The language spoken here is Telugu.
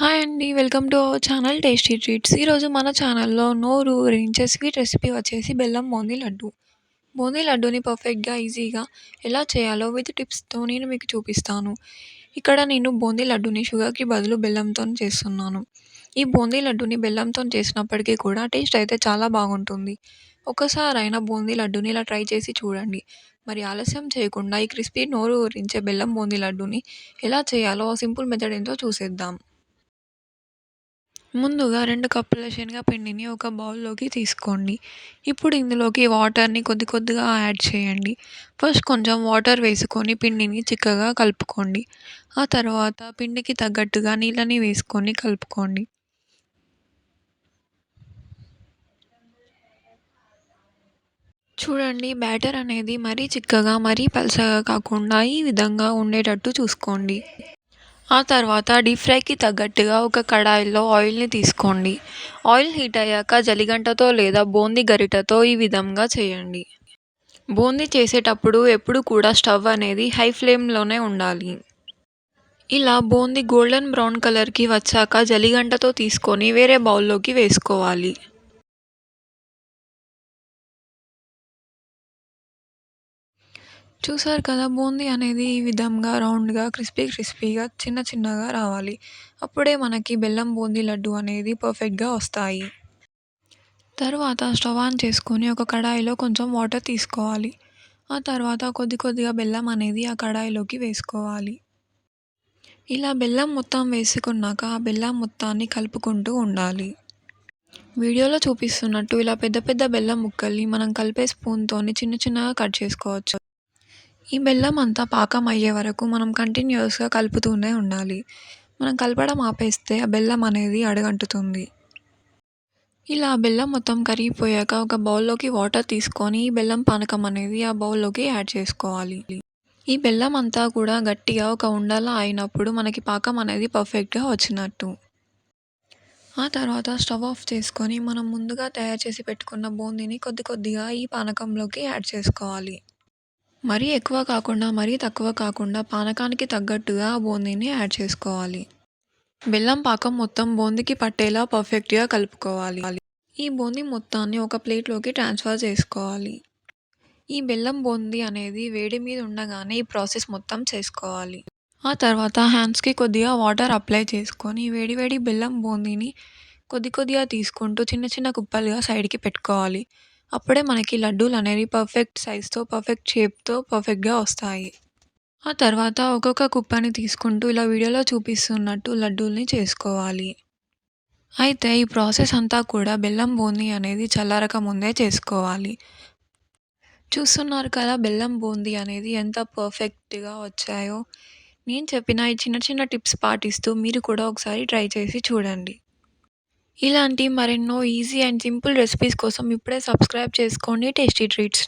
హాయ్ అండి. Welcome to our channel tasty treats. ఈరోజు మన ఛానల్‌లో నోరు ఊరించే స్వీట్ రెసిపీ వచ్చేసి బెల్లం బూందీ లడ్డు. బూందీ లడ్డూని పర్ఫెక్ట్‌గా, ఈజీగా ఎలా చేయాలో విత్ టిప్స్‌తో నేను మీకు చూపిస్తాను. ఇక్కడ నేను బూందీ లడ్డుని షుగర్‌కి బదులు బెల్లంతోని చేస్తున్నాను. ఈ బూందీ లడ్డుని బెల్లంతోని చేసినప్పటికీ కూడా టేస్ట్ అయితే చాలా బాగుంటుంది. ఒకసారైనా బూందీ లడ్డుని ఇలా ట్రై చేసి చూడండి. మరి ఆలస్యం చేయకుండా ఈ క్రిస్పీ నోరు ఊరించే బెల్లం బూందీ లడ్డుని ఎలా చేయాలో సింపుల్ మెథడ్ ఏంటో చూసేద్దాం. ముందుగా రెండు కప్పుల శనగపిండిని ఒక బౌల్‌లోకి తీసుకోండి. ఇప్పుడు ఇందులోకి వాటర్‌ని కొద్ది కొద్దిగా యాడ్ చేయండి. ఫస్ట్ కొంచెం వాటర్ వేసుకొని పిండిని చిక్కగా కలుపుకోండి. ఆ తర్వాత పిండికి తగ్గట్టుగా నీళ్ళని వేసుకొని కలుపుకోండి. చూడండి బ్యాటర్ అనేది మరీ చిక్కగా, మరీ పలచగా కాకుండా ఈ విధంగా ఉండేటట్టు చూసుకోండి. ఆ తర్వాత డీప్ ఫ్రైకి తగ్గట్టుగా ఒక కడాయిలో ఆయిల్‌ని తీసుకోండి. ఆయిల్ హీట్ అయ్యాక జలిగంటతో లేదా బూందీ గరిటతో ఈ విధంగా చేయండి. బూందీ చేసేటప్పుడు ఎప్పుడు కూడా స్టవ్ అనేది హై ఫ్లేమ్‌లోనే ఉండాలి. ఇలా బూందీ గోల్డెన్ బ్రౌన్ కలర్‌కి వచ్చాక జలిగంటతో తీసుకొని వేరే బౌల్‌లోకి వేసుకోవాలి. చూసారు కదా బూందీ అనేది ఈ విధంగా రౌండ్‌గా, క్రిస్పీ క్రిస్పీగా, చిన్న చిన్నగా రావాలి. అప్పుడే మనకి బెల్లం బూందీ లడ్డు అనేది పర్ఫెక్ట్‌గా వస్తాయి. తర్వాత స్టవ్ ఆన్ చేసుకొని ఒక కడాయిలో కొంచెం వాటర్ తీసుకోవాలి. ఆ తర్వాత కొద్ది కొద్దిగా బెల్లం అనేది ఆ కడాయిలోకి వేసుకోవాలి. ఇలా బెల్లం మొత్తం వేసుకున్నాక ఆ బెల్లం మొత్తాన్ని కలుపుకుంటూ ఉండాలి. వీడియోలో చూపిస్తున్నట్టు ఇలా పెద్ద పెద్ద బెల్లం ముక్కల్ని మనం కలిపే స్పూన్‌తోని చిన్న చిన్నగా కట్ చేసుకోవచ్చు. ఈ బెల్లం అంతా పాకం అయ్యే వరకు మనం కంటిన్యూయస్‌గా కలుపుతూనే ఉండాలి. మనం కలపడం ఆపేస్తే ఆ బెల్లం అనేది అడుగంటుతుంది. ఇలా బెల్లం మొత్తం కరిగిపోయాక ఒక బౌల్‌లోకి వాటర్ తీసుకొని ఈ బెల్లం పానకం అనేది ఆ బౌల్‌లోకి యాడ్ చేసుకోవాలి. ఈ బెల్లం అంతా కూడా గట్టిగా ఒక ఉండలా అయినప్పుడు మనకి పాకం అనేది పర్ఫెక్ట్‌గా వచ్చినట్టు. ఆ తర్వాత స్టవ్ ఆఫ్ చేసుకొని మనం ముందుగా తయారు చేసి పెట్టుకున్న బూందీని కొద్ది కొద్దిగా ఈ పానకంలోకి యాడ్ చేసుకోవాలి. మరీ ఎక్కువ కాకుండా, మరీ తక్కువ కాకుండా పానకానికి తగ్గట్టుగా ఆ బూందీని యాడ్ చేసుకోవాలి. బెల్లం పాకం మొత్తం బూందీకి పట్టేలా పర్ఫెక్ట్‌గా కలుపుకోవాలి. ఈ బూందీ మొత్తాన్ని ఒక ప్లేట్‌లోకి ట్రాన్స్‌ఫర్ చేసుకోవాలి. ఈ బెల్లం బూందీ అనేది వేడి మీద ఉండగానే ఈ ప్రాసెస్ మొత్తం చేసుకోవాలి. ఆ తర్వాత హ్యాండ్స్‌కి కొద్దిగా వాటర్ అప్లై చేసుకొని వేడి వేడి బెల్లం బూందీని కొద్ది కొద్దిగా తీసుకుంటూ చిన్న చిన్న కుప్పలుగా సైడ్‌కి పెట్టుకోవాలి. అప్పుడే మనకి లడ్డూలు అనేవి పర్ఫెక్ట్ సైజ్‌తో, పర్ఫెక్ట్ షేప్‌తో పర్ఫెక్ట్‌గా వస్తాయి. ఆ తర్వాత ఒక్కొక్క కుప్పని తీసుకుంటూ ఇలా వీడియోలో చూపిస్తున్నట్టు లడ్డూల్ని చేసుకోవాలి. అయితే ఈ ప్రాసెస్ అంతా కూడా బెల్లం బూందీ అనేది చల్లారక ముందే చేసుకోవాలి. చూస్తున్నారు కదా బెల్లం బూందీ అనేది ఎంత పర్ఫెక్ట్‌గా వచ్చాయో. నేను చెప్పిన ఈ చిన్న చిన్న టిప్స్ పాటిస్తూ మీరు కూడా ఒకసారి ట్రై చేసి చూడండి. ఇలాంటి మరెన్నో ఈజీ అండ్ సింపుల్ రెసిపీస్ కోసం ఇప్పుడే సబ్స్క్రైబ్ చేసుకోండి టేస్టీ ట్రీట్స్.